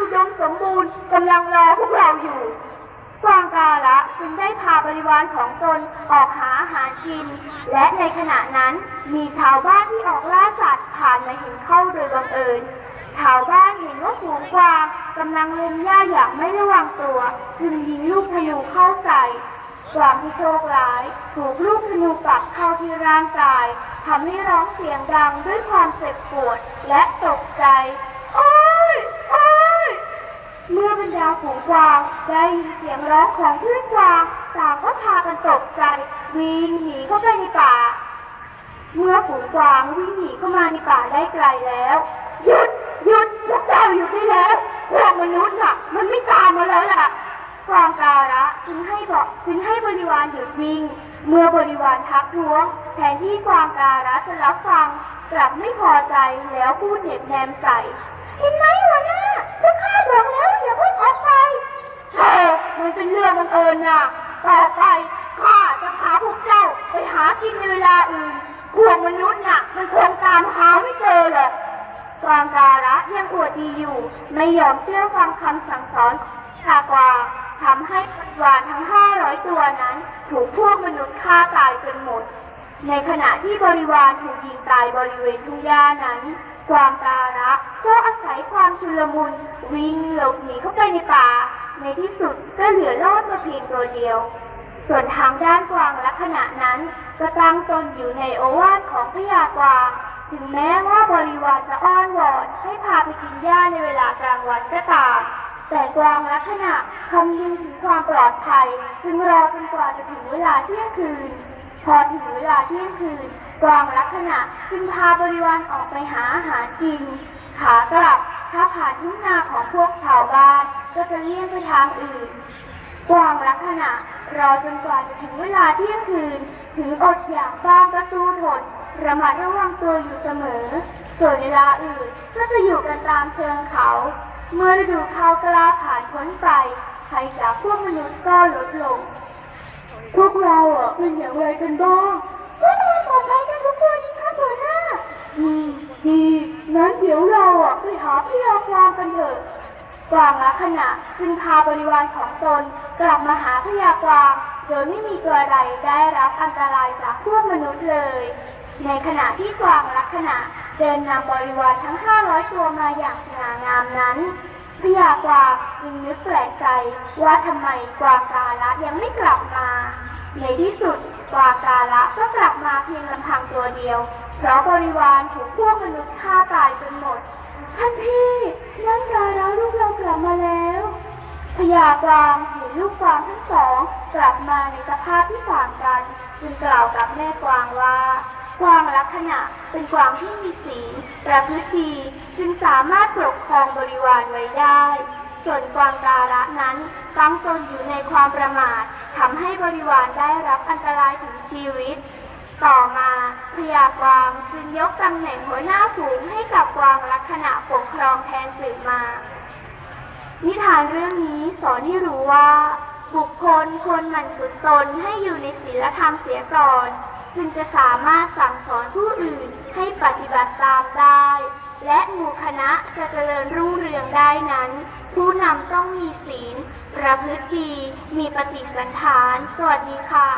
อุดมสมบูรณ์กำลังรอพวกเราอยู่กวางกาละจึงได้พาบริวารของตนออกหาอาหารกิน และในขณะนั้นมีชาวบ้านที่ออกล่าสัตว์ผ่านมาเห็นเข้าโดยบังเอิญชาวบ้านเห็นว่าฝูงกวางกำลังเล็มหญ้าอย่างไม่ระวังตัว จึงยิงลูกธนูเข้าใส่กวางที่โชคร้าย ถูกลูกธนูปักเข้าที่ร่างกายทำให้ร้องเสียงดังด้วยความเจ็บปวดและตกใจ โอ๊ยโอ๊ย เมื่อบรรดาฝูง กวางได้ยินเสียงร้องของเพื่อนกวางต่างก็พากันตกใจวิ่งหนีเข้าไปในป่า เมื่อฝูงกวางวิ่งหนีเข้ามาในป่าได้ไกลแล้วหยุดหยุดพวกเจ้าหยุดได้แล้วพวกมนุษย์น่ะ มันไม่ตามมาแล้วล่ะกวางการะจึงให้บอกจึงให้บริวารหยุดวิ่ง เมื่อบริวารทักท้วงแทนที่กวางการะจะรับฟังกลับไม่พอใจแล้วพูดเหน็บแนมใส่เห็นไหมหัวหน้าพวกข้าบอกแล้วอย่าเพิ่งออกไปเธอ มันเป็นเรื่องบังเอิญน่ะต่อไปข้าจะพาพวกเจ้าไปหากินในเวลาอื่นพวกมนุษย์น่ะ มันคงตามหาไม่เจอเลยกวางการะยังอวดดีอยู่ ไม่ยอมเชื่อฟังคำสั่งสอนชากวาทำให้บริวารทั้งห้าร้อยตัวนั้น ถูกพวกมนุษย์ฆ่าตายจนหมด ในขณะที่บริวารถูกยิงตายบริเวณทุ่งหญ้านั้นกวางการะก็อาศัยความชุลมุนวิ่งหลบหนีเข้าไปในป่า ในที่สุดก็เหลือรอดมาเพียงตัวเดียว ส่วนทางด้านกวางและขณะนั้นก็ตั้งตนอยู่ในโอวาทของพญากวาง ถึงแม้ว่าบริวารจะอ้อนวอนให้พาไปกินหญ้าในเวลากลางวันก็ตามแต่กวางลักษณะคำนึงถึงความปลอดภัยจึงรอจนกว่าจะถึงเวลาเที่ยงคืน พอถึงเวลาเที่ยงคืน กวางลักษณะจึงพาบริวารออกไปหาอาหารกิน ขากลับ ถ้าผ่านทุ่งนาของพวกชาวบ้านก็จะเลี่ยงไปทางอื่น กวางลักษณะรอจนกว่าจะถึงเวลาเที่ยงคืน ถึงอดอยากบ้างก็สู้ทนระมัดระวังตัวอยู่เสมอ ส่วนเวลาอื่นก็จะอยู่กันตามเชิงเขา เมื่อฤดูข้าวกล้าผ่านพ้นไปภัยจากพวกมนุษย์ก็ลดลง พวกเราอะเป็นอย่างไรกันบ้างพวกเราปลอดภัยกันทุกคนครับหัวหน้าอืมดี งั้นเดี๋ยวเราอะไปหาพยากรกันเถอะกวางลักษณะจึงพาบริวารของตนกลับมาหาพญากวางโดยไม่มีตัวใดได้รับอันตรายจากพวกมนุษย์เลย ในขณะที่กวางลักษณะเดินนำบริวารทั้ง 500 ตัวมาอย่างสง่างามนั้นพญากวางจึงนึกแปลกใจว่าทำไมกวางกาละยังไม่กลับมา ในที่สุดกวางกาละก็กลับมาเพียงลำพังตัวเดียว เพราะบริวารถูกพวกมนุษย์ฆ่าตายจนหมด ท่านพี่นั่นกาแล้วลูกเรากลับมาแล้ว กวางเห็นลูกกวางทั้งสองกลับมาในสภาพที่ต่างกันจึงกล่าวกับแม่กวางว่ากวางลักษณะเป็นกวางที่มีสีประพฤติดีจึงสามารถปกครองบริวารไว้ได้ ส่วนกวางการะนั้นตั้งตนอยู่ในความประมาททำให้บริวารได้รับอันตรายถึงชีวิตต่อมาพญากวางจึงยกตำแหน่งหัวหน้าฝูงให้กับกวางลักษณะปกครองแทนสืบมา นิทานเรื่องนี้สอนให้รู้ว่า บุคคลควรหมั่นฝึกตนให้อยู่ในศีลธรรมเสียก่อนจึงจะสามารถสั่งสอนผู้อื่นให้ปฏิบัติตามได้ และหมู่คณะจะเจริญรุ่งเรืองได้นั้น ผู้นำต้องมีศีลประพฤติดีมีปฏิสันฐาน สวัสดีค่ะ